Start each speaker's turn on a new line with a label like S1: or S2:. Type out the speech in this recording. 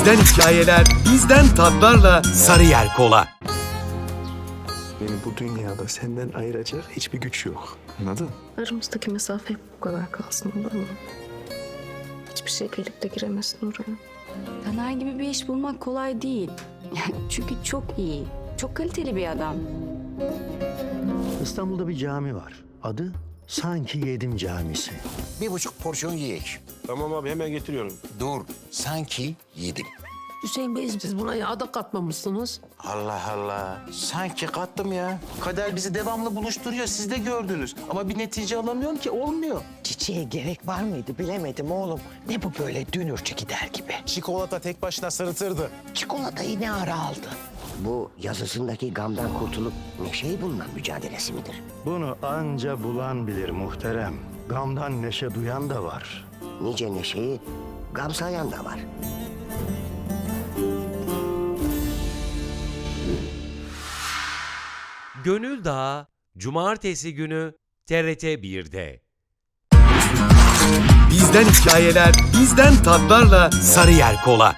S1: Bizden hikayeler, bizden tatlarla Sarıyer Kola.
S2: Beni bu dünyada senden ayıracak hiçbir güç yok. Anladın?
S3: Aramızdaki mesafe bu kadar kalsın olur mu? Hiçbir şey gelip de giremesin oraya.
S4: Taner gibi bir iş bulmak kolay değil. Çünkü çok iyi, çok kaliteli bir adam.
S5: İstanbul'da bir cami var. Adı Sanki Yedim Camisi.
S6: Bir buçuk porsiyon yiyek.
S7: Tamam abi hemen getiriyorum.
S6: Dur, sanki yedim.
S8: Hüseyin Bey siz buna yağ da katmamışsınız.
S6: Allah Allah. Sanki kattım ya. Kader bizi devamlı buluşturuyor. Siz de gördünüz. Ama bir netice alamıyorum ki. Olmuyor.
S9: Çiçeğe gerek var mıydı bilemedim oğlum. Ne bu böyle dünürcü gider gibi.
S7: Çikolata tek başına sırıtırdı.
S9: Çikolatayı ne ara aldı?
S10: Bu yazısındaki gamdan kurtulup neşeyi bulma mücadelesi midir?
S5: Bunu anca bulan bilir muhterem. Gamdan neşe duyan da var.
S10: Nice neşeyi gam sayan da var.
S11: Gönül Dağı Cumartesi günü TRT 1'de.
S1: Bizden hikayeler, bizden tatlarla Sarıyer Kola.